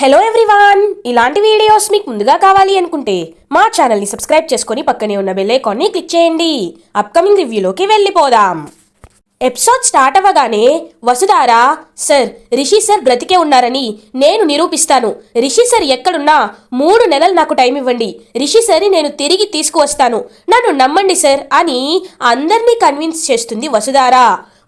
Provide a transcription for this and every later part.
Hello everyone ఇలాంటి videos మీకు ముందుగా కావాలి అనుకుంటే మా ఛానల్ని సబ్స్క్రైబ్ చేసుకొని పక్కనే ఉన్న బెల్ ఐకాన్ని క్లిక్ చేయండి. అప్కమింగ్ రివ్యూలోకి వెళ్ళిపోదాం. ఎపిసోడ్ స్టార్ట్ అవ్వగానే వసుధార సార్ రిషి సార్ బ్రతికే ఉన్నారని నేను నిరూపిస్తాను. రిషి సార్ ఎక్కడున్నా మూడు నెలలు నాకు టైం ఇవ్వండి. రిషి సార్ని నేను తిరిగి తీసుకువస్తాను. నన్ను నమ్మండి సార్ అని అందరినీ కన్విన్స్ చేస్తుంది వసుధార.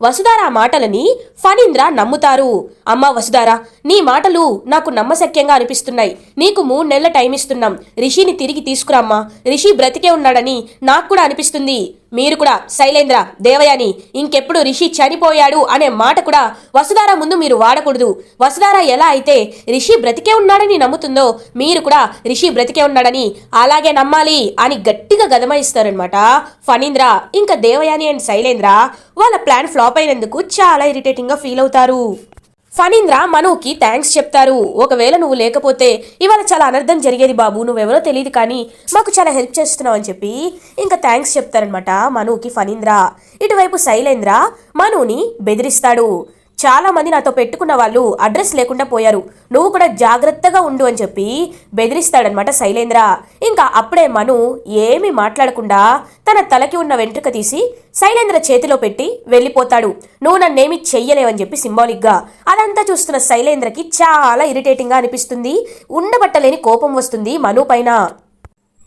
వసుధార మాటలని ఫణీంద్ర నమ్ముతారు. అమ్మా వసుధార నీ మాటలు నాకు నమ్మశక్యంగా అనిపిస్తున్నాయి. నీకు మూడు నెలల టైం ఇస్తున్నాం రిషిని తిరిగి తీసుకురామ్మా. రిషి బ్రతికే ఉన్నాడని నాకు కూడా అనిపిస్తుంది. మీరు కూడా శైలేంద్ర దేవయాని ఇంకెప్పుడు రిషి చనిపోయాడు అనే మాట కూడా వసుధార ముందు మీరు వాడకూడదు. వసుధార ఎలా అయితే రిషి బ్రతికే ఉన్నాడని నమ్ముతుందో మీరు కూడా రిషి బ్రతికే ఉన్నాడని అలాగే నమ్మాలి అని గట్టిగా గదమాయిస్తారనమాట ఫణీంద్ర ఇంకా దేవయాని అండ్ శైలేంద్ర వాళ్ళ ప్లాన్ ఫ్లాప్ అయినందుకు చాలా ఇరిటేటింగ్గా ఫీల్ అవుతారు. ఫణీంద్ర మనుకి థ్యాంక్స్ చెప్తారు. ఒకవేళ నువ్వు లేకపోతే ఇవాళ చాలా అనర్థం జరిగేది బాబు. నువ్వెవరో తెలియదు కానీ మాకు చాలా హెల్ప్ చేస్తున్నావు అని చెప్పి ఇంకా థ్యాంక్స్ చెప్తారనమాట మనుకి ఫణీంద్ర. ఇటువైపు శైలేంద్ర మనుని బెదిరిస్తాడు. చాలా మంది నాతో పెట్టుకున్న వాళ్ళు అడ్రస్ లేకుండా పోయారు. నువ్వు కూడా జాగ్రత్తగా ఉండు అని చెప్పి బెదిరిస్తాడనమాట శైలేంద్ర. ఇంకా అప్పుడే మను ఏమీ మాట్లాడకుండా తన తలకి ఉన్న వెంట్రుక తీసి శైలేంద్ర చేతిలో పెట్టి వెళ్ళిపోతాడు. నువ్వు నన్నేమి చెయ్యలేవని చెప్పి సింబాలిక్గా అదంతా చూస్తున్న శైలేంద్రకి చాలా ఇరిటేటింగ్గా అనిపిస్తుంది. ఉండబట్టలేని కోపం వస్తుంది మను పైన.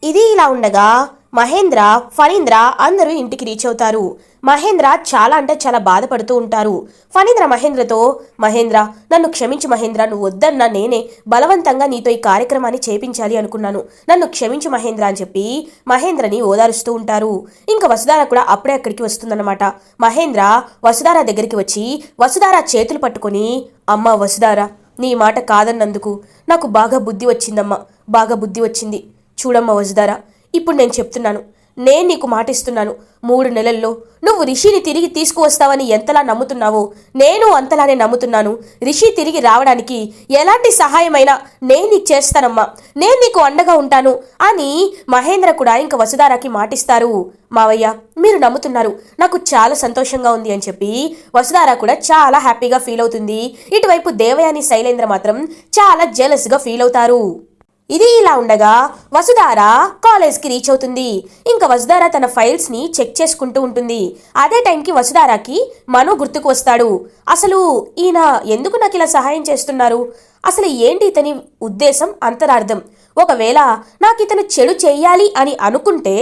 ఇది ఇలా ఉండగా మహేంద్ర ఫణీంద్ర అందరూ ఇంటికి రీచ్ అవుతారు. మహేంద్ర చాలా అంటే చాలా బాధపడుతూ ఉంటారు. ఫణీంద్ర మహేంద్రతో మహేంద్ర నన్ను క్షమించు మహేంద్ర నువ్వు వద్దన్నా నేనే బలవంతంగా నీతో ఈ కార్యక్రమాన్ని చేపించాలి అనుకున్నాను. నన్ను క్షమించు మహేంద్ర అని చెప్పి మహేంద్రని ఓదారుస్తూ ఉంటారు. ఇంకా వసుధార కూడా అప్పుడే అక్కడికి వస్తుందన్నమాట. మహేంద్ర వసుధార దగ్గరికి వచ్చి వసుధార చేతులు పట్టుకొని అమ్మ వసుధార నీ మాట కాదన్నందుకు. నాకు బాగా బుద్ధి వచ్చిందమ్మా బాగా బుద్ధి వచ్చింది. చూడమ్మా వసుధారా ఇప్పుడు నేను చెప్తున్నాను. నేను నీకు మాటిస్తున్నాను. మూడు నెలల్లో నువ్వు రిషిని తిరిగి తీసుకువస్తావని ఎంతలా నమ్ముతున్నావో నేను అంతలానే నమ్ముతున్నాను. రిషి తిరిగి రావడానికి ఎలాంటి సహాయమైనా నేను నీకు చేస్తానమ్మా. నేను నీకు అండగా ఉంటాను అని మహేంద్ర కూడా ఇంకా వసుధారాకి మాటిస్తారు. మావయ్య మీరు నమ్ముతున్నారు. నాకు చాలా సంతోషంగా ఉంది అని చెప్పి వసుధార కూడా చాలా హ్యాపీగా ఫీల్ అవుతుంది. ఇటువైపు దేవయాని శైలేంద్ర మాత్రం చాలా జెలస్గా ఫీల్ అవుతారు. ఇది ఇలా ఉండగా వసుధార కాలేజ్కి రీచ్ అవుతుంది. ఇంకా వసుధార తన ఫైల్స్ని చెక్ చేసుకుంటూ ఉంటుంది. అదే టైంకి వసుధారాకి మను గుర్తుకు వస్తాడు. అసలు ఈయన ఎందుకు నాకు ఇలా సహాయం చేస్తున్నారు? అసలు ఏంటి ఇతని ఉద్దేశం? అంతరార్థం. ఒకవేళ నాకు ఇతను చెడు చేయాలి అని అనుకుంటే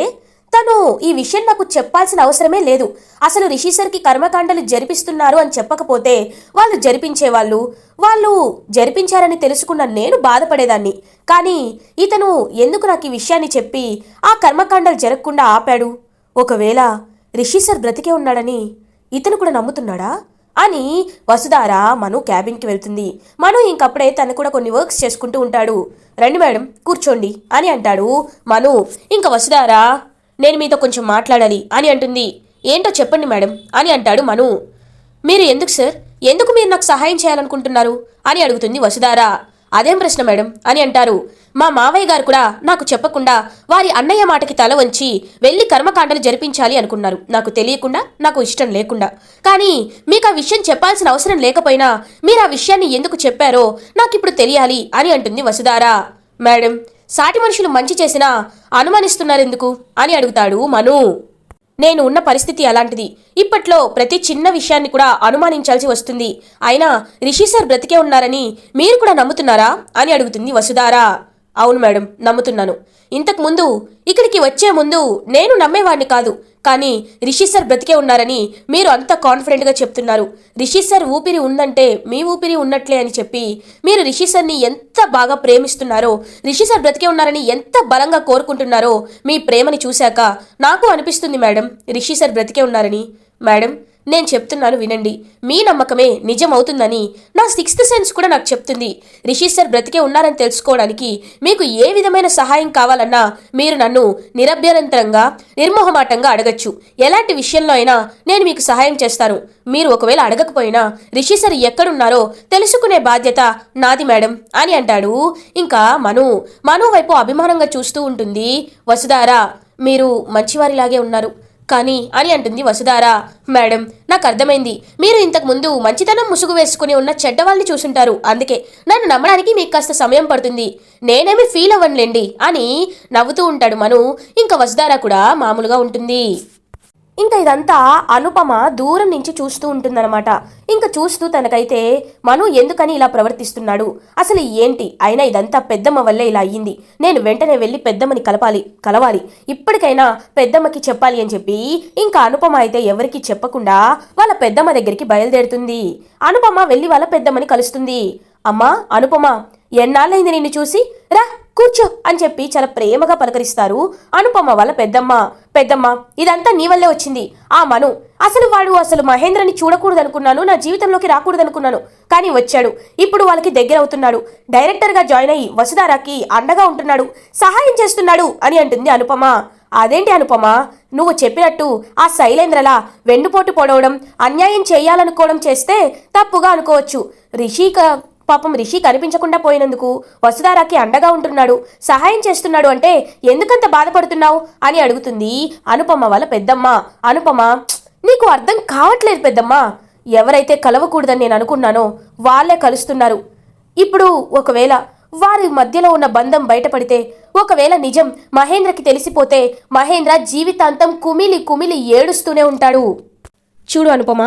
తను ఈ విషయం నాకు చెప్పాల్సిన అవసరమే లేదు. అసలు రిషి సర్కి కర్మకాండలు జరిపిస్తున్నారు అని చెప్పకపోతే వాళ్ళు జరిపించేవాళ్ళు వాళ్ళు జరిపించారని తెలుసుకున్న నేను బాధపడేదాన్ని. కానీ ఇతను ఎందుకు నాకు ఈ విషయాన్ని చెప్పి ఆ కర్మకాండలు జరగకుండా ఆపాడు? ఒకవేళ రిషి సర్ బ్రతికే ఉన్నాడని ఇతను కూడా నమ్ముతున్నాడా? అని వసుధార మను క్యాబిన్కి వెళ్తుంది. మను ఇంకప్పుడే తను కూడా కొన్ని వర్క్స్ చేసుకుంటూ ఉంటాడు. రండి మేడం కూర్చోండి అని అంటాడు మను. ఇంకా వసుధార నేను మీతో కొంచెం మాట్లాడాలి. అని అంటుంది. ఏంటో చెప్పండి మేడం. అని అంటాడు మను. మీరు ఎందుకు సార్? ఎందుకు మీరు నాకు సహాయం చేయాలనుకుంటున్నారు? అని అడుగుతుంది వసుధారా. అదేం ప్రశ్న మేడం? అని అంటారు. మా మావయ్య గారు కూడా నాకు చెప్పకుండా వారి అన్నయ్య మాటకి తల వంచి వెళ్ళి కర్మకాండలు జరిపించాలి అనుకున్నారు. నాకు తెలియకుండా నాకు ఇష్టం లేకుండా. కానీ మీకు ఆ విషయం చెప్పాల్సిన అవసరం లేకపోయినా మీరు ఆ విషయాన్ని ఎందుకు చెప్పారో నాకు ఇప్పుడు తెలియాలి అని అంటుంది వసుధారా. మేడం సాటి మనుషులు మంచి చేసినా అనుమానిస్తున్నారెందుకు? అని అడుగుతాడు మను. నేను ఉన్న పరిస్థితి అలాంటిది. ఇప్పట్లో ప్రతి చిన్న విషయాన్ని కూడా అనుమానించాల్సి వస్తుంది. అయినా రిషి సార్ బ్రతికే ఉన్నారని మీరు కూడా నమ్ముతున్నారా? అని అడుగుతుంది వసుధారా. అవును మేడం నమ్ముతున్నాను. ఇంతకుముందు ఇక్కడికి వచ్చే ముందు నేను నమ్మేవాడిని కాదు. కానీ రిషి సార్ బ్రతికే ఉన్నారని మీరు అంత కాన్ఫిడెంట్గా చెప్తున్నారు. రిషి సార్ ఊపిరి ఉందంటే మీ ఊపిరి ఉన్నట్లే అని చెప్పి మీరు రిషి సార్ని ఎంత బాగా ప్రేమిస్తున్నారో రిషి సార్ బ్రతికే ఉన్నారని ఎంత బలంగా కోరుకుంటున్నారో మీ ప్రేమని చూశాక నాకు అనిపిస్తుంది మేడం రిషి సార్ బ్రతికే ఉన్నారని. మేడం నేను చెప్తున్నాను వినండి. మీ నమ్మకమే నిజం అవుతుందని నా సిక్స్త్ సెన్స్ కూడా నాకు చెప్తుంది. రిషి సార్ బ్రతికే ఉన్నారని తెలుసుకోవడానికి మీకు ఏ విధమైన సహాయం కావాలన్నా మీరు నన్ను నిరభ్యంతరంగా నిర్మోహమాటంగా అడగచ్చు. ఎలాంటి విషయంలో అయినా నేను మీకు సహాయం చేస్తాను మీరు ఒకవేళ అడగకపోయినా రిషి సార్ ఎక్కడున్నారో తెలుసుకునే బాధ్యత నాది మేడం అని అంటాడు. ఇంకా మను మను వైపు అభిమానంగా చూస్తూ ఉంటుంది. వసుధారా మీరు మంచివారిలాగే ఉన్నారు. కానీ అని అంటుంది వసుధార. మేడం నాకు అర్థమైంది. మీరు ఇంతకు ముందు మంచితనం ముసుగు వేసుకుని ఉన్న చెడ్డవాళ్ళని చూసుంటారు. అందుకే నన్ను నమ్మడానికి మీకు కాస్త సమయం పడుతుంది. నేనేమి ఫీల్ అవ్వనులేండి అని నవ్వుతూ ఉంటాడు మను. ఇంకా వసుధార కూడా మామూలుగా ఉంటుంది. ఇంకా ఇదంతా అనుపమ దూరం నుంచి చూస్తూ ఉంటుందన్నమాట. ఇంకా చూస్తూ తనకైతే మను ఎందుకని ఇలా ప్రవర్తిస్తున్నాడు? అసలు ఏంటి? అయినా ఇదంతా పెద్దమ్మ వల్లే ఇలా అయ్యింది. నేను వెంటనే వెళ్ళి పెద్దమ్మని కలపాలి కలవాలి. ఇప్పటికైనా పెద్దమ్మకి చెప్పాలి అని చెప్పి ఇంకా అనుపమ అయితే ఎవరికి చెప్పకుండా వాళ్ళ పెద్దమ్మ దగ్గరికి బయలుదేరుతుంది. అనుపమ వెళ్ళి వాళ్ళ పెద్దమ్మని కలుస్తుంది. అమ్మా అనుపమ ఎన్నాళ్ళైంది నిన్ను చూసి? రా కూర్చో అని చెప్పి చాలా ప్రేమగా పలకరిస్తారు. అనుపమ వాళ్ళ పెద్దమ్మ. పెద్దమ్మ ఇదంతా నీ వల్లే వచ్చింది. ఆ మను అసలు వాడు అసలు మహేంద్రని చూడకూడదు అనుకున్నాను నా జీవితంలోకి రాకూడదు అనుకున్నాను కానీ వచ్చాడు. ఇప్పుడు వాళ్ళకి దగ్గర అవుతున్నాడు. డైరెక్టర్గా జాయిన్ అయ్యి వసుధారాకి అండగా ఉంటున్నాడు. సహాయం చేస్తున్నాడు అని అంటుంది అనుపమ. అదేంటి అనుపమ? నువ్వు చెప్పినట్టు ఆ శైలేంద్రలా వెన్నుపోటు పొడవడం అన్యాయం చేయాలనుకోవడం చేస్తే తప్పుగా అనుకోవచ్చు. రిషిక పాపం రిషి కనిపించకుండా పోయినందుకు వసుధారాకి అండగా ఉంటున్నాడు. సహాయం చేస్తున్నాడు అంటే ఎందుకంత బాధపడుతున్నావు? అని అడుగుతుంది అనుపమ వాళ్ళ పెద్దమ్మ. అనుపమ నీకు అర్థం కావట్లేదు పెద్దమ్మ. ఎవరైతే కలవకూడదని నేను అనుకున్నానో వాళ్ళే కలుస్తున్నారు. ఇప్పుడు ఒకవేళ వారి మధ్యలో ఉన్న బంధం బయటపడితే ఒకవేళ నిజం మహేంద్రకి తెలిసిపోతే మహేంద్ర జీవితాంతం కుమిలి కుమిలి ఏడుస్తూనే ఉంటాడు. చూడు అనుపమ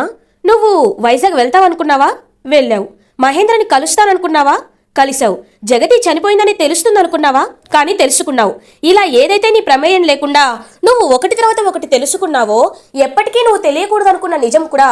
నువ్వు వైజాగ్ వెళ్తావనుకున్నావా? వెళ్ళావు. మహేంద్రని కలుస్తాననుకున్నావా? కలిశావు. జగతి చనిపోయిందని తెలుస్తుందనుకున్నావా? కానీ తెలుసుకున్నావు. ఇలా ఏదైతే నీ ప్రమేయం లేకుండా నువ్వు ఒకటి తర్వాత ఒకటి తెలుసుకున్నావో ఎప్పటికీ నువ్వు తెలియకూడదు అనుకున్న నిజం కూడా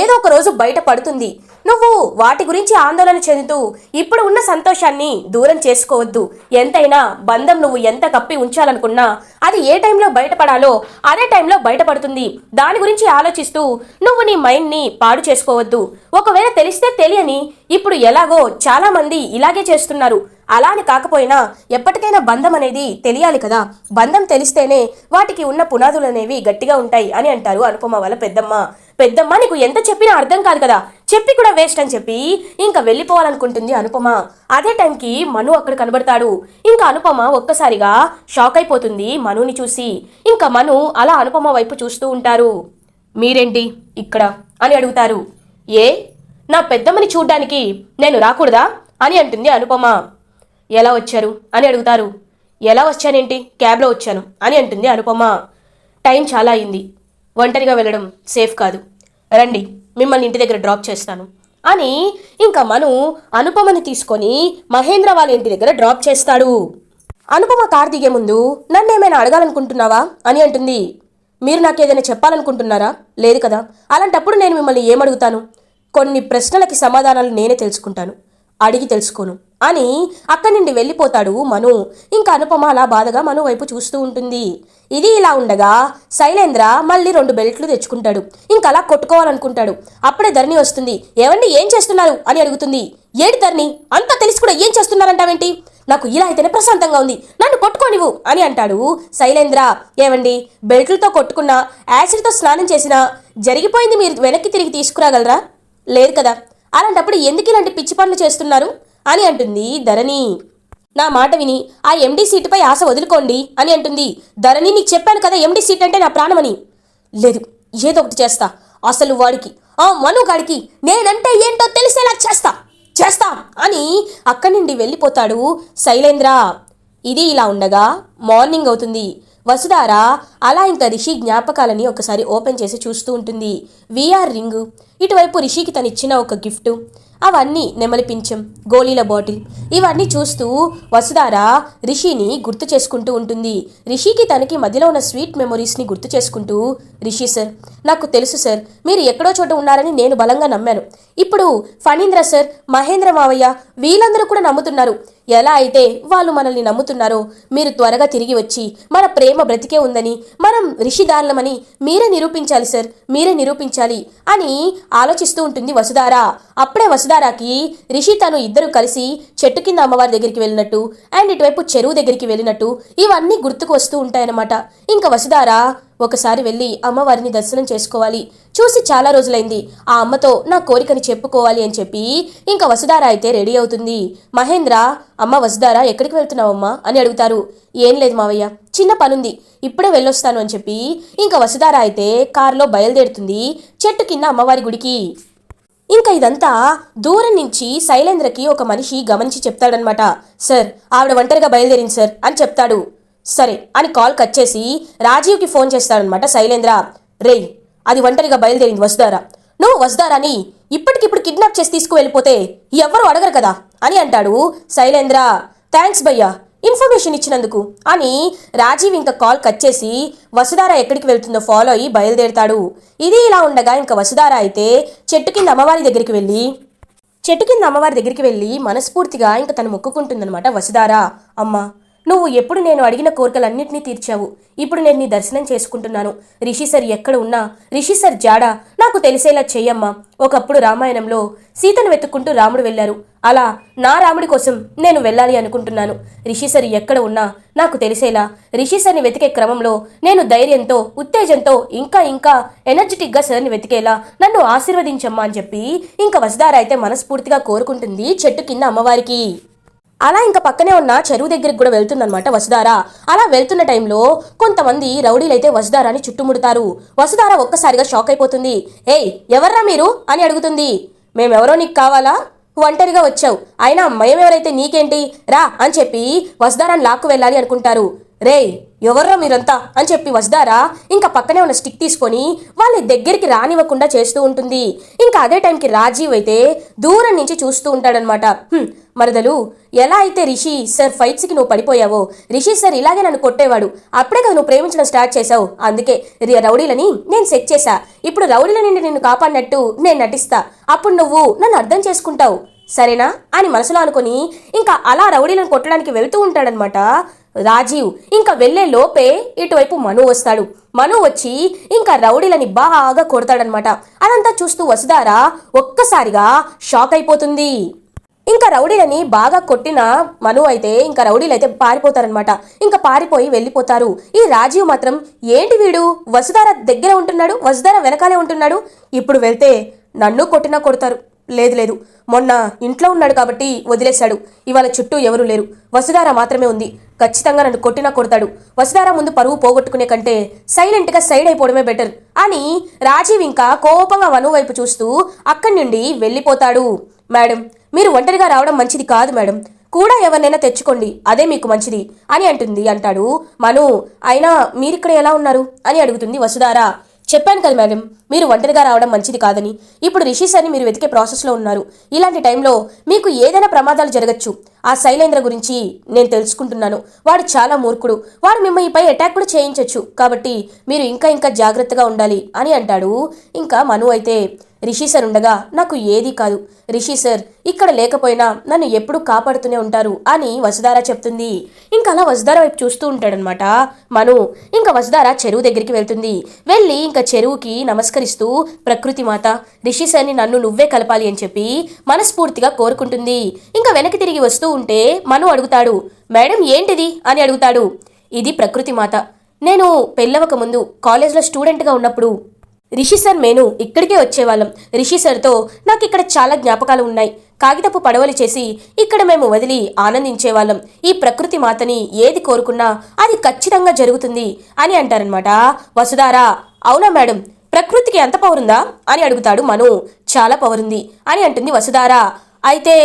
ఏదో ఒక రోజు బయటపడుతుంది నువ్వు వాటి గురించి ఆందోళన చెందుతూ ఇప్పుడు ఉన్న సంతోషాన్ని దూరం చేసుకోవద్దు. ఎంతైనా బంధం నువ్వు ఎంత కప్పి ఉంచాలనుకున్నా అది ఏ టైంలో బయటపడాలో అదే టైంలో బయటపడుతుంది. దాని గురించి ఆలోచిస్తూ నువ్వు నీ మైండ్ని పాడు చేసుకోవద్దు. ఒకవేళ తెలిస్తే తెలియని ఇప్పుడు ఎలాగో చాలామంది ఇలాగే చేస్తున్నారు. అలా అని కాకపోయినా ఎప్పటికైనా బంధం అనేది తెలియాలి కదా. బంధం తెలిస్తేనే వాటికి ఉన్న పునాదులు అనేవి గట్టిగా ఉంటాయి అని అంటారు అనుపమ వాళ్ళ పెద్దమ్మ. పెద్దమ్మ నీకు ఎంత చెప్పినా అర్థం కాదు కదా. చెప్పి కూడా వేస్ట్ అని చెప్పి ఇంకా వెళ్ళిపోవాలనుకుంటుంది అనుపమ. అదే టైంకి మను అక్కడ కనబడతాడు. ఇంకా అనుపమ ఒక్కసారిగా షాక్ అయిపోతుంది మనుని చూసి. ఇంకా మను అలా అనుపమ వైపు చూస్తూ ఉంటారు. మీరేంటి ఇక్కడ? అని అడుగుతారు. ఏ? నా పెద్దమ్మని చూడ్డానికి నేను రాకూడదా? అని అంటుంది అనుపమ. ఎలా వచ్చారు? అని అడుగుతారు. ఎలా వచ్చానేంటి? క్యాబ్లో వచ్చాను అని అంటుంది అనుపమ. టైం చాలా అయింది. ఒంటరిగా వెళ్ళడం సేఫ్ కాదు. రండి మిమ్మల్ని ఇంటి దగ్గర డ్రాప్ చేస్తాను అని ఇంకా మను అనుపమని తీసుకొని మహేంద్ర వాళ్ళ ఇంటి దగ్గర డ్రాప్ చేస్తాడు. అనుపమ కార్ దిగే ముందు నన్ను ఏమైనా అడగాలనుకుంటున్నావా? అని అంటుంది. మీరు నాకు ఏదైనా చెప్పాలనుకుంటున్నారా? లేదు కదా. అలాంటప్పుడు నేను మిమ్మల్ని ఏమడుగుతాను? కొన్ని ప్రశ్నలకి సమాధానాలు నేనే తెలుసుకుంటాను. అడిగి తెలుసుకోను. అని అక్కడి నుండి వెళ్ళిపోతాడు మను. ఇంకా అనుపమ అలా బాధగా మను వైపు చూస్తూ ఉంటుంది. ఇది ఇలా ఉండగా శైలేంద్ర మళ్ళీ రెండు బెల్ట్లు తెచ్చుకుంటాడు. ఇంకా అలా కొట్టుకోవాలనుకుంటాడు. అప్పుడే ధరణి వస్తుంది. ఏమండి ఏం చేస్తున్నారు? అని అడుగుతుంది. ఏడు ధరణి అంతా తెలిసి కూడా ఏం చేస్తున్నారంటావేంటి? నాకు ఇలా అయితేనే ప్రశాంతంగా ఉంది. నన్ను కొట్టుకోనివు అని అంటాడు శైలేంద్ర. ఏమండి బెల్ట్లతో కొట్టుకున్నా యాసిడ్తో స్నానం చేసినా జరిగిపోయింది మీరు వెనక్కి తిరిగి తీసుకురాగలరా? లేదు కదా. అలాంటప్పుడు ఎందుకు ఇలాంటి పిచ్చి పనులు చేస్తున్నారు? అని అంటుంది ధరణి. నా మాట విని ఆ ఎండీ సీటుపై ఆశ వదులుకోండి అని అంటుంది. ధరణి నీకు చెప్పాను కదా ఎండీ సీట్ అంటే నా ప్రాణమని. లేదు ఏదో ఒకటి చేస్తా. అసలు వాడికి ఆ మనుగాడికి నేనంటే ఏంటో తెలిసేలా చేస్తా. చేస్తా అని అక్కడి నుండి వెళ్ళిపోతాడు శైలేంద్ర. ఇది ఇలా ఉండగా మార్నింగ్ అవుతుంది. వసుధార అలా ఇంకా రిషి జ్ఞాపకాలని ఒకసారి ఓపెన్ చేసి చూస్తూ ఉంటుంది. VR ring. ఇటువైపు రిషికి తనిచ్చిన ఇచ్చిన ఒక గిఫ్ట్. అవన్నీ నెమలి పింఛం గోళీల బాటిల్. ఇవన్నీ చూస్తూ వసుధార రిషిని గుర్తు చేసుకుంటూ ఉంటుంది. రిషికి తనకి మధ్యలో ఉన్న స్వీట్ మెమొరీస్ని గుర్తు చేసుకుంటూ రిషి సార్ నాకు తెలుసు సార్ మీరు ఎక్కడో చోట ఉన్నారని నేను బలంగా నమ్మాను. ఇప్పుడు ఫణీంద్ర సార్ మహేంద్ర మావయ్య వీళ్ళందరూ కూడా నమ్ముతున్నారు. ఎలా అయితే వాళ్ళు మనల్ని నమ్ముతున్నారో మీరు త్వరగా తిరిగి వచ్చి మన ప్రేమ బ్రతికే ఉందని మనం రిషిదారులమని మీరే నిరూపించాలి సార్ మీరే నిరూపించాలి అని ఆలోచిస్తూ ఉంటుంది వసుధార. అప్పుడే వసుధారాకి రిషి తను ఇద్దరు కలిసి చెట్టు కింద అమ్మవారి దగ్గరికి వెళ్ళినట్టు అండ్ ఇటువైపు చెరువు దగ్గరికి వెళ్ళినట్టు ఇవన్నీ గుర్తుకు వస్తూ ఉంటాయన్నమాట. ఇంకా వసుధార ఒకసారి వెళ్ళి అమ్మవారిని దర్శనం చేసుకోవాలి. చూసి చాలా రోజులైంది. ఆ అమ్మతో నా కోరికని చెప్పుకోవాలి అని చెప్పి ఇంకా వసుధార అయితే రెడీ అవుతుంది. మహేంద్ర అమ్మ వసుధార ఎక్కడికి వెళ్తున్నావమ్మా? అని అడుగుతారు. ఏం లేదు మావయ్య చిన్న పనుంది. ఇప్పుడే వెళ్ళొస్తాను అని చెప్పి ఇంకా వసుధార అయితే కారులో బయలుదేరుతుంది చెట్టు కింద అమ్మవారి గుడికి. ఇంకా ఇదంతా దూరం నుంచి శైలేంద్రకి ఒక మనిషి గమనించి చెప్తాడనమాట సార్ ఆవిడ ఒంటరిగా బయలుదేరింది సార్ అని చెప్తాడు. సరే అని కాల్ కట్ చేసి రాజీవ్కి ఫోన్ చేస్తాడనమాట శైలేంద్ర. రే అది ఒంటరిగా బయలుదేరింది వసుదారా నువ్వు వసుదారాని ఇప్పటికిప్పుడు కిడ్నాప్ చేసి తీసుకువెళ్ళిపోతే ఎవ్వరూ అడగరు కదా? అని అంటాడు శైలేంద్ర. థ్యాంక్స్ భయ్యా ఇన్ఫర్మేషన్ ఇచ్చినందుకు. అని రాజీవ్ ఇంకా కాల్ కట్ చేసి వసుధార ఎక్కడికి వెళ్తుందో ఫాలో అయ్యి బయలుదేరుతాడు. ఇది ఇలా ఉండగా ఇంకా వసుధార అయితే చెట్టు కింద అమ్మవారి దగ్గరికి వెళ్ళి చెట్టు కింద అమ్మవారి దగ్గరికి వెళ్ళి మనస్ఫూర్తిగా ఇంకా తను మొక్కుకుంటుందన్నమాట వసుధార. అమ్మ నువ్వు ఎప్పుడు నేను అడిగిన కోరికలన్నింటినీ తీర్చావు. ఇప్పుడు నేను నీ దర్శనం చేసుకుంటున్నాను. రిషి సార్ ఎక్కడ ఉన్నా రిషి సార్ జాడ నాకు తెలిసేలా చెయ్యమ్మా. ఒకప్పుడు రామాయణంలో సీతను వెతుక్కుంటూ రాముడు వెళ్ళారు. అలా నా రాముడి కోసం నేను వెళ్ళాలి అనుకుంటున్నాను. రిషి సార్ ఎక్కడ ఉన్నా నాకు తెలిసేలా రిషి సార్ని వెతికే క్రమంలో నేను ధైర్యంతో ఉత్తేజంతో ఇంకా ఇంకా ఎనర్జెటిక్గా సార్ని వెతికేలా నన్ను ఆశీర్వదించమ్మా అని చెప్పి ఇంకా వసుధార అయితే మనస్ఫూర్తిగా కోరుకుంటుంది చెట్టు కింద అమ్మవారికి. అలా ఇంకా పక్కనే ఉన్న చెరువు దగ్గరికి కూడా వెళ్తుందనమాట వసుధార. అలా వెళ్తున్న టైంలో కొంతమంది రౌడీలైతే వసుధారాని చుట్టుముడతారు. వసుధార ఒక్కసారిగా షాక్ అయిపోతుంది. ఏయ్ ఎవర్రా మీరు? అని అడుగుతుంది. మేమెవరో నీకు కావాలా? ఒంటరిగా వచ్చావు. అయినా మేమెవరైతే నీకేంటి? రా అని చెప్పి వసుధారాన్ని లాక్కు వెళ్ళాలి అనుకుంటారు. రేయ్ ఎవర్రా మీరంతా? అని చెప్పి వసుధారా ఇంకా పక్కనే ఉన్న స్టిక్ తీసుకొని వాళ్ళ దగ్గరికి రానివ్వకుండా చేస్తూ ఉంటుంది. ఇంకా అదే టైంకి రాజీవ్ అయితే దూరం నుంచి చూస్తూ ఉంటాడనమాట మరదలు ఎలా అయితే రిషి సార్ ఫైట్స్కి నువ్వు పడిపోయావో రిషి సార్ ఇలాగే నన్ను కొట్టేవాడు. అప్పుడే కదా నువ్వు ప్రేమించడం స్టార్ట్ చేసావు అందుకే రౌడీలని నేను సెట్ చేశా. ఇప్పుడు రౌడీల నుండి నిన్ను కాపాడినట్టు నేను నటిస్తా. అప్పుడు నువ్వు నన్ను అర్థం చేసుకుంటావు. సరేనా? అని మనసులో అనుకొని ఇంకా అలా రౌడీలను కొట్టడానికి వెళ్తూ ఉంటాడనమాట రాజీవ్ ఇంకా వెళ్ళే లోపే ఇటువైపు మను వస్తాడు. మను వచ్చి ఇంకా రౌడీలని బాగా కొడతాడనమాట అదంతా చూస్తూ వసుధార ఒక్కసారిగా షాక్ అయిపోతుంది. ఇంకా రౌడీలని బాగా కొట్టిన మను అయితే ఇంకా రౌడీలు అయితే పారిపోతారనమాట ఇంకా పారిపోయి వెళ్ళిపోతారు. ఈ రాజీవ్ మాత్రం ఏంటి వీడు? వసుధార దగ్గర ఉంటున్నాడు వసుధార వెనకాలే ఉంటున్నాడు. ఇప్పుడు వెళ్తే నన్ను కొట్టినా కొడతారు. లేదు లేదు. మొన్న ఇంట్లో ఉన్నాడు కాబట్టి వదిలేశాడు. ఇవాళ చుట్టూ ఎవరూ లేరు. వసుధార మాత్రమే ఉంది. ఖచ్చితంగా నన్ను కొట్టినా కొడతాడు. వసుధార ముందు పరువు పోగొట్టుకునే కంటే సైలెంట్గా సైడ్ అయిపోవడమే బెటర్ అని రాజీవ్ ఇంకా కోపంగా వను వైపు చూస్తూ అక్కడి నుండి వెళ్ళిపోతాడు. మేడం మీరు ఒంటరిగా రావడం మంచిది కాదు మేడం. కూడా ఎవరినైనా తెచ్చుకోండి. అదే మీకు మంచిది. అని అంటుంది అంటాడు మను. అయినా మీరిక్కడ ఎలా ఉన్నారు? అని అడుగుతుంది వసుధారా. చెప్పాను కదా మేడం మీరు ఒంటరిగా రావడం మంచిది కాదని. ఇప్పుడు రిషీస్ సార్ని మీరు వెతికే ప్రాసెస్లో ఉన్నారు. ఇలాంటి టైంలో మీకు ఏదైనా ప్రమాదాలు జరగచ్చు. ఆ శైలేంద్ర గురించి నేను తెలుసుకుంటున్నాను. వాడు చాలా మూర్ఖుడు. వాడు మిమ్మల్నిపై అటాక్ కూడా చేయించవచ్చు కాబట్టి మీరు ఇంకా ఇంకా జాగ్రత్తగా ఉండాలి అని అంటాడు. ఇంకా మను అయితే రిషి సార్ ఉండగా నాకు ఏదీ కాదు. రిషి సార్ ఇక్కడ లేకపోయినా నన్ను ఎప్పుడు కాపాడుతూనే ఉంటారు అని వసుధార చెప్తుంది. ఇంకా అలా వసుధార వైపు చూస్తూ ఉంటాడనమాట మను ఇంకా వసుధార చెరువు దగ్గరికి వెళ్తుంది. వెళ్ళి ఇంకా చెరువుకి నమస్కరిస్తూ ప్రకృతి మాత రిషి సార్ని నన్ను నువ్వే కలపాలి అని చెప్పి మనస్ఫూర్తిగా కోరుకుంటుంది. ఇంకా వెనక్కి తిరిగి వస్తూ ఉంటే మను అడుగుతాడు మేడం ఏంటిది? అని అడుగుతాడు. ఇది ప్రకృతి మాత. నేను పెళ్ళవక ముందు కాలేజ్లో స్టూడెంట్గా ఉన్నప్పుడు రిషి సార్ మేను ఇక్కడికే వచ్చేవాళ్ళం. రిషి సార్తో నాకు ఇక్కడ చాలా జ్ఞాపకాలు ఉన్నాయి. కాగితపు పడవలు చేసి ఇక్కడ మేము వదిలి ఆనందించేవాళ్ళం. ఈ ప్రకృతి మాతని ఏది కోరుకున్నా అది ఖచ్చితంగా జరుగుతుంది అని అంటారనమాట వసుధారా అవునా మేడం? ప్రకృతికి ఎంత పవరుందా అని అడుగుతాడు మను. చాలా పవరుంది అని అంటుంది వసుధారా. అయితే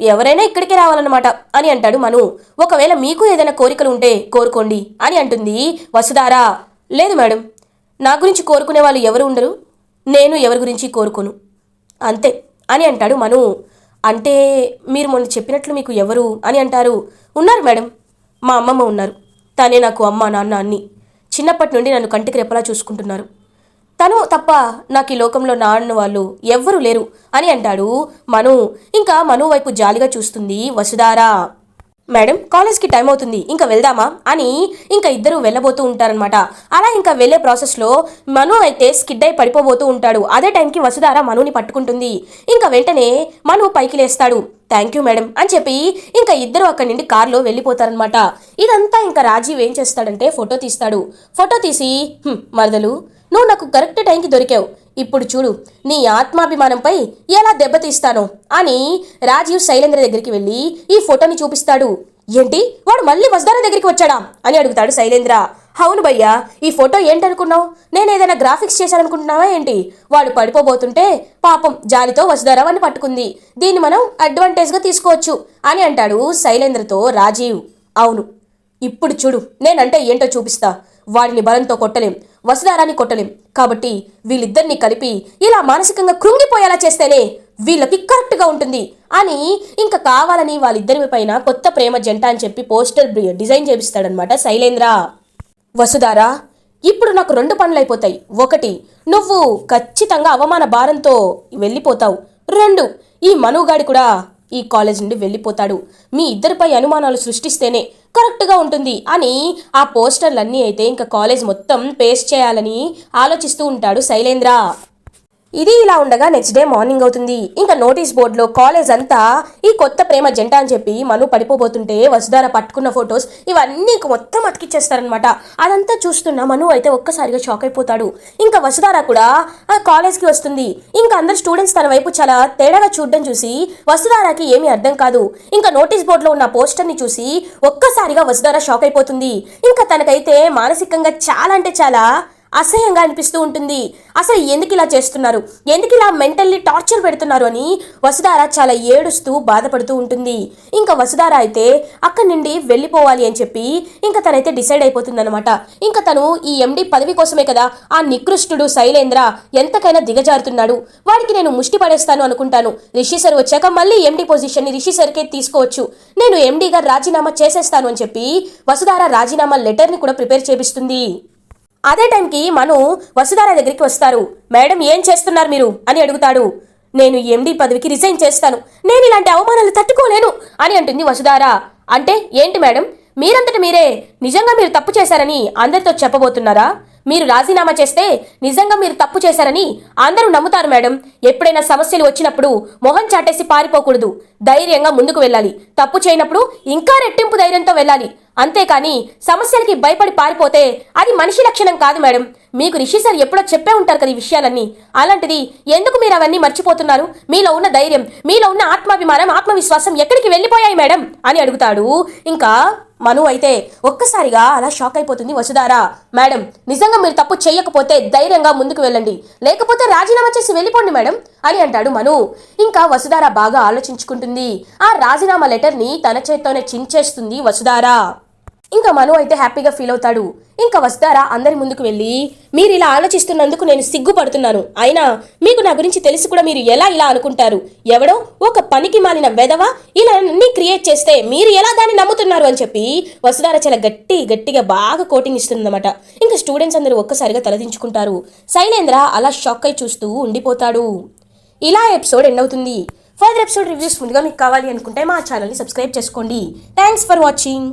ఎవరైనా ఇక్కడికే రావాలన్నమాట అని అంటాడు మను. ఒకవేళ మీకు ఏదైనా కోరికలు ఉంటే కోరుకోండి అని అంటుంది వసుధారా. లేదు మేడం నా గురించి కోరుకునే వాళ్ళు ఎవరు ఉండరు నేను ఎవరి గురించి కోరుకోను. అంతే అని అంటాడు మను. అంటే మీరు మొన్న చెప్పినట్లు మీకు ఎవరు అని అంటారు. ఉన్నారు మేడం మా అమ్మమ్మ ఉన్నారు. తనే నాకు అమ్మ నాన్న అన్ని. చిన్నప్పటి నుండి నన్ను కంటికి రెప్పలా చూసుకుంటున్నారు. తను తప్ప నాకు ఈ లోకంలో నా అన్న వాళ్ళు ఎవ్వరూ లేరు అని అంటాడు మను. ఇంకా మను వైపు జాలిగా చూస్తుంది వసుధారా. మేడం కాలేజ్కి టైం అవుతుంది ఇంకా వెళ్దామా అని ఇంకా ఇద్దరు వెళ్ళబోతూ ఉంటారనమాట అలా ఇంకా వెళ్ళే ప్రాసెస్లో మను అయితే స్కిడ్ అయి పడిపోబోతూ ఉంటాడు. అదే టైంకి వసుధార మనుని పట్టుకుంటుంది. ఇంకా వెంటనే మను పైకి లేస్తాడు. థ్యాంక్ యూ మేడం అని చెప్పి ఇంకా ఇద్దరు అక్కడి నుండి కారులో వెళ్ళిపోతారనమాట ఇదంతా ఇంకా రాజీవ్ ఏం చేస్తాడంటే ఫోటో తీస్తాడు. ఫోటో తీసి మరదలు నువ్వు నాకు కరెక్ట్ టైంకి దొరికావు. ఇప్పుడు చూడు నీ ఆత్మాభిమానంపై ఎలా దెబ్బతీస్తాను? అని రాజీవ్ శైలేంద్ర దగ్గరికి వెళ్ళి ఈ ఫోటోని చూపిస్తాడు. ఏంటి? వాడు మళ్ళీ వసుధార దగ్గరికి వచ్చాడా? అని అడుగుతాడు శైలేంద్ర. అవును భయ్యా ఈ ఫోటో ఏంటనుకున్నావు? నేను ఏదైనా గ్రాఫిక్స్ చేశాననుకుంటున్నావా ఏంటి? వాడు పడిపోబోతుంటే పాపం జాలితో వసుధార అని పట్టుకుంది. దీన్ని మనం అడ్వాంటేజ్గా తీసుకోవచ్చు అని అంటాడు శైలేంద్రతో రాజీవ్. అవును. ఇప్పుడు చూడు నేనంటే ఏంటో చూపిస్తా. వాడిని బలంతో కొట్టలేం. వసుధారాన్ని కొట్టలేం. కాబట్టి వీళ్ళిద్దరిని కలిపి ఇలా మానసికంగా కృంగిపోయేలా చేస్తేనే వీళ్ళకి కరెక్ట్గా ఉంటుంది. అని ఇంకా కావాలని వాళ్ళిద్దరి పైన కొత్త ప్రేమ జంట అని చెప్పి పోస్టర్ డిజైన్ చేపిస్తాడనమాట శైలేంద్ర. వసుధార ఇప్పుడు నాకు రెండు పనులు అయిపోతాయి ఒకటి నువ్వు ఖచ్చితంగా అవమాన భారంతో వెళ్ళిపోతావు. రెండు ఈ మనుగాడి కూడా ఈ కాలేజ్ నుండి వెళ్ళిపోతాడు. మీ ఇద్దరిపై అనుమానాలు సృష్టిస్తేనే కరెక్ట్గా ఉంటుంది. అని ఆ పోస్టర్లన్నీ అయితే ఇంకా కాలేజ్ మొత్తం పేస్ట్ చేయాలని ఆలోచిస్తూ ఉంటాడు శైలేంద్ర. ఇది ఇలా ఉండగా నెక్స్ట్ డే మార్నింగ్ అవుతుంది. ఇంకా నోటీస్ బోర్డులో కాలేజ్ అంతా ఈ కొత్త ప్రేమ జంట అని చెప్పి మను పడిపోబోతుంటే వసుధార పట్టుకున్న ఫొటోస్ ఇవన్నీ ఇంక మొత్తం అతికిచ్చేస్తారనమాట అదంతా చూస్తున్న మను అయితే ఒక్కసారిగా షాక్ అయిపోతాడు. ఇంకా వసుధార కూడా ఆ కాలేజ్కి వస్తుంది. ఇంకా అందరు స్టూడెంట్స్ తన వైపు చాలా తేడాగా చూడడం చూసి వసుధారకి ఏమీ అర్థం కాదు. ఇంకా నోటీస్ బోర్డులో ఉన్న పోస్టర్ని చూసి ఒక్కసారిగా వసుధార షాక్ అయిపోతుంది. ఇంకా తనకైతే మానసికంగా చాలా అంటే చాలా అసహ్యంగా అనిపిస్తూ ఉంటుంది. అసలు ఎందుకు ఇలా చేస్తున్నారు? ఎందుకు ఇలా మెంటల్లీ టార్చర్ పెడుతున్నారు అని వసుధార చాలా ఏడుస్తూ బాధపడుతూ ఉంటుంది. ఇంకా వసుధార అయితే అక్కడి నుండి వెళ్ళిపోవాలి అని చెప్పి ఇంకా తనైతే డిసైడ్ అయిపోతుందన్నమాట. ఇంకా తను ఈ ఎండి పదవి కోసమే కదా ఆ నికృష్టుడు శైలేంద్ర ఎంతకైనా దిగజారుతున్నాడు. వాడికి నేను ముష్టి పడేస్తాను అనుకుంటాను. రిషి సార్ వచ్చాక మళ్ళీ ఎండి పొజిషన్ని రిషి సార్కే తీసుకోవచ్చు. నేను ఎండీగా రాజీనామా చేసేస్తాను అని చెప్పి వసుధార రాజీనామా లెటర్ని కూడా ప్రిపేర్ చేపిస్తుంది. అదే టైంకి మను వసుధార దగ్గరికి వస్తారు. మేడం ఏం చేస్తున్నారు మీరు? అని అడుగుతాడు. నేను ఎండి పదవికి రిజైన్ చేస్తాను. నేను ఇలాంటి అవమానాలు తట్టుకోలేను అని అంటుంది వసుధార. అంటే ఏంటి మేడం? మీరంతటి మీరే. నిజంగా మీరు తప్పు చేశారని అందరితో చెప్పబోతున్నారా? మీరు రాజీనామా చేస్తే నిజంగా మీరు తప్పు చేశారని అందరూ నమ్ముతారు మేడం. ఎప్పుడైనా సమస్యలు వచ్చినప్పుడు మొహం చాటేసి పారిపోకూడదు. ధైర్యంగా ముందుకు వెళ్ళాలి. తప్పు చేయనప్పుడు ఇంకా రెట్టింపు ధైర్యంతో వెళ్ళాలి. అంతేకాని సమస్యలకి భయపడి పారిపోతే అది మనిషి లక్షణం కాదు మేడం. మీకు రిషి సార్ ఎప్పుడో చెప్పే ఉంటారు కదా ఈ విషయాలన్నీ. అలాంటిది ఎందుకు మీరు అవన్నీ మర్చిపోతున్నారు? మీలో ఉన్న ధైర్యం మీలో ఉన్న ఆత్మాభిమానం ఆత్మవిశ్వాసం ఎక్కడికి వెళ్ళిపోయాయి మేడం? అని అడుగుతాడు. ఇంకా మను అయితే ఒక్కసారిగా అలా షాక్ అయిపోతుంది వసుధారా. మేడం నిజంగా మీరు తప్పు చేయకపోతే ధైర్యంగా ముందుకు వెళ్ళండి. లేకపోతే రాజీనామా చేసి వెళ్ళిపోండి మేడం అని అంటాడు మను. ఇంకా వసుధార బాగా ఆలోచించుకుంటుంది. ఆ రాజీనామా లెటర్ని తన చేత్తోనే చించేస్తుంది వసుధారా. ఇంకా మను అయితే హ్యాపీగా ఫీల్ అవుతాడు. ఇంకా వస్తారా? అందరి ముందుకు వెళ్ళి మీరు ఇలా ఆలోచిస్తున్నందుకు నేను సిగ్గుపడుతున్నాను. అయినా మీకు నా గురించి తెలిసి కూడా మీరు ఎలా ఇలా అనుకుంటారు? ఎవడో ఒక పనికి మాలిన వెధవ ఇలా అన్ని క్రియేట్ చేస్తే మీరు ఎలా దాన్ని నమ్ముతున్నారు అని చెప్పి వసుధార చాలా గట్టి గట్టిగా బాగా కోటింగ్ ఇస్తుందన్నమాట. ఇంకా స్టూడెంట్స్ అందరూ ఒక్కసారిగా తలదించుకుంటారు శైలేంద్ర అలా షాక్ అయి చూస్తూ ఉండిపోతాడు. ఇలా ఎపిసోడ్ ఎండ్ అవుతుంది. ఫర్దర్ ఎపిసోడ్ రివ్యూస్ ముందుగా మీకు కావాలి అనుకుంటే మా ఛానల్ని సబ్స్క్రైబ్ చేసుకోండి. Thanks for watching